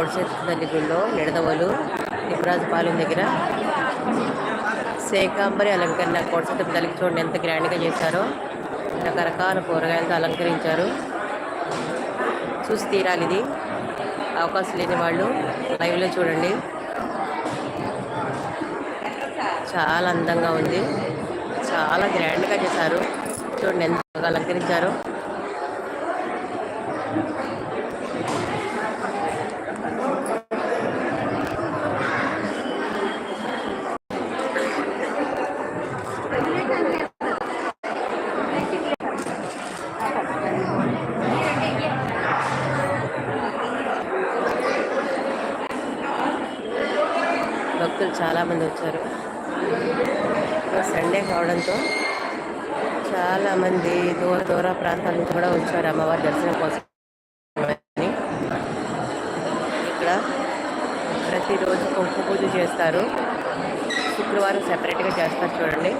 తల్లి గుళ్ళో నిడదవలు పాలెం దగ్గర శేకాంబరి అలంకరణ కోటసత్యం తల్లికి చూడండి ఎంత గ్రాండ్గా చేశారో. రకరకాల కూరగాయలతో అలంకరించారు. చూసి తీరాలి ఇది అవకాశం లేని వాళ్ళు లైవ్లో చూడండి. చాలా అందంగా ఉంది. చాలా గ్రాండ్గా చేశారు. చూడండి ఎంత బాగా అలంకరించారు. భక్తులు చాలామంది వచ్చారు. సండే కావడంతో చాలామంది దూర దూర ప్రాంతాల నుంచి కూడా వచ్చారు అమ్మవారి దర్శనం కోసం. ఇక్కడ ప్రతిరోజు కుంకుమ పూజ చేస్తారు. శుక్రవారం సెపరేట్గా చేస్తారు చూడండి.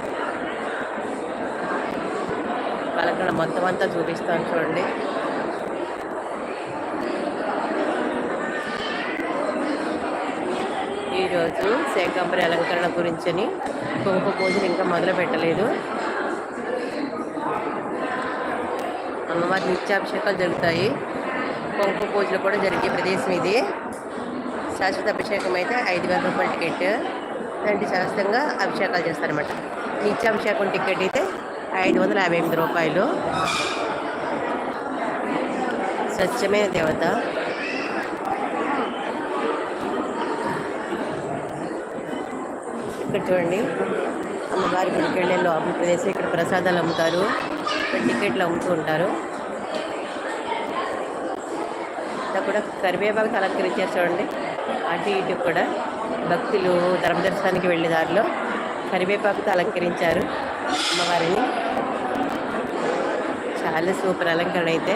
వాళ్ళక్కడ మొత్తం అంతా చూపిస్తాను చూడండి. ఈరోజు శేఖంబరి అలంకరణ గురించని కుంకుమ పూజలు ఇంకా మొదలు పెట్టలేదు. అమ్మవారి నిత్యాభిషేకాలు జరుగుతాయి. కుంకుమ పూజలు కూడా జరిగే ప్రదేశం ఇది. శాశ్వత అభిషేకం అయితే ఐదు వేల రూపాయల టికెట్. ఇలాంటి శాశ్వతంగా అభిషేకాలు చేస్తారనమాట నిత్యాభిషేకం టికెట్ అయితే ఐదు వందల యాభై ఎనిమిది రూపాయలు. స్వచ్ఛమైన దేవత. ఇక్కడ చూడండి. అమ్మవారి గుడికి వెళ్ళే లోపల ప్రదేశం ఇక్కడ ప్రసాదాలు అమ్ముతారు. టికెట్లు అమ్ముతూ ఉంటారు. ఇక్కడ కూడా కరివేపాకు అలంకరించారు చూడండి. అటు ఇటు కూడా భక్తులు ధర్మదర్శనానికి వెళ్ళే దారిలో కరివేపాకుతో అలంకరించారు అమ్మవారిని. చాలా సూపర్ అలంకరణ అయితే.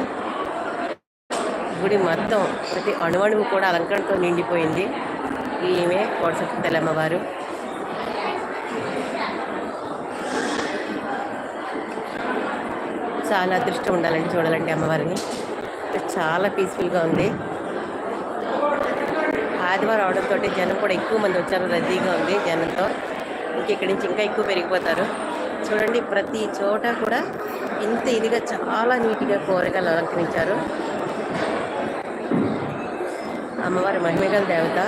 గుడి మొత్తం ప్రతి అణువణువు కూడా అలంకరణతో నిండిపోయింది. ఈమె కోటసత్తి తెల్లమ్మవారు చాలా అదృష్టం ఉండాలండి చూడాలండి అమ్మవారిని. చాలా పీస్ఫుల్గా ఉంది. ఆదివారం అవడంతో జనం కూడా ఎక్కువ మంది వచ్చారు రద్దీగా ఉంది జనంతో. ఇంక ఇక్కడి నుంచి ఇంకా ఎక్కువ పెరిగిపోతారు. చూడండి ప్రతి చోట కూడా ఇంత ఇదిగా చాలా నీట్గా కూరగాయలు అలంకరించారు. అమ్మవారి మహిమగల దేవత.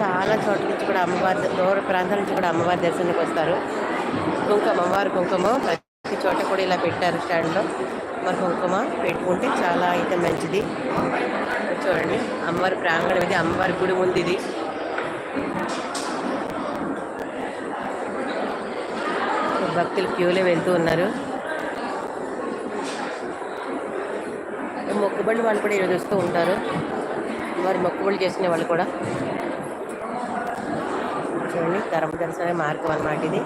చాలా చోట్ల నుంచి కూడా అమ్మవారి దూర ప్రాంతాల నుంచి కూడా అమ్మవారి దర్శనానికి వస్తారు. కుంకుమ అమ్మవారి కుంకుమ ప్రతి చోట కూడా ఇలా పెట్టారు స్టాండ్లో. మరి కుంకుమ పెట్టుకుంటే చాలా అయితే మంచిది. చూడండి అమ్మవారి ప్రాంగణం ఇది అమ్మవారి గుడి ముందు ఇది. భక్తులు క్యూలో వెళ్తూ ఉన్నారు. మొక్కుబళ్ళు వాళ్ళు కూడా ఈరోజు వస్తూ ఉంటారు. వారి మొక్కుబళ్ళు చేసిన వాళ్ళు కూడా. చూడండి ధర్మ దర్శన మార్గం అన్నమాట ఇది.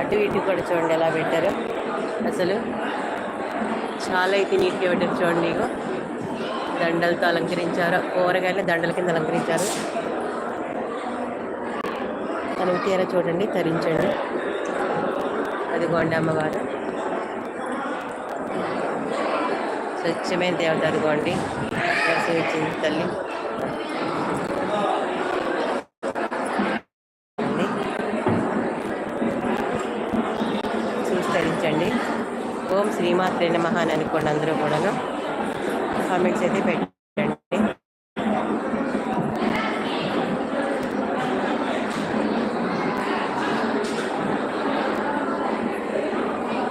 అటు ఇటు కూడా చూడండి ఎలా పెట్టారు. అసలు. చాలా అయితే నీట్గా పెట్టారు చూడండి ఇగో. దండలతో అలంకరించారు. కూరగాయలు దండల కింద అలంకరించారు. తనవి తీర చూడండి తరించండి. అదిగోండి అమ్మవారు. స్వచ్ఛమైన దేవత అదిగోండి. దర్శనం తల్లి. చూసి తరించండి. ఓం శ్రీమాత్రే నమః అని అనుకోండి అందరూ కూడాను. కామెంట్స్ అయితే పెట్టి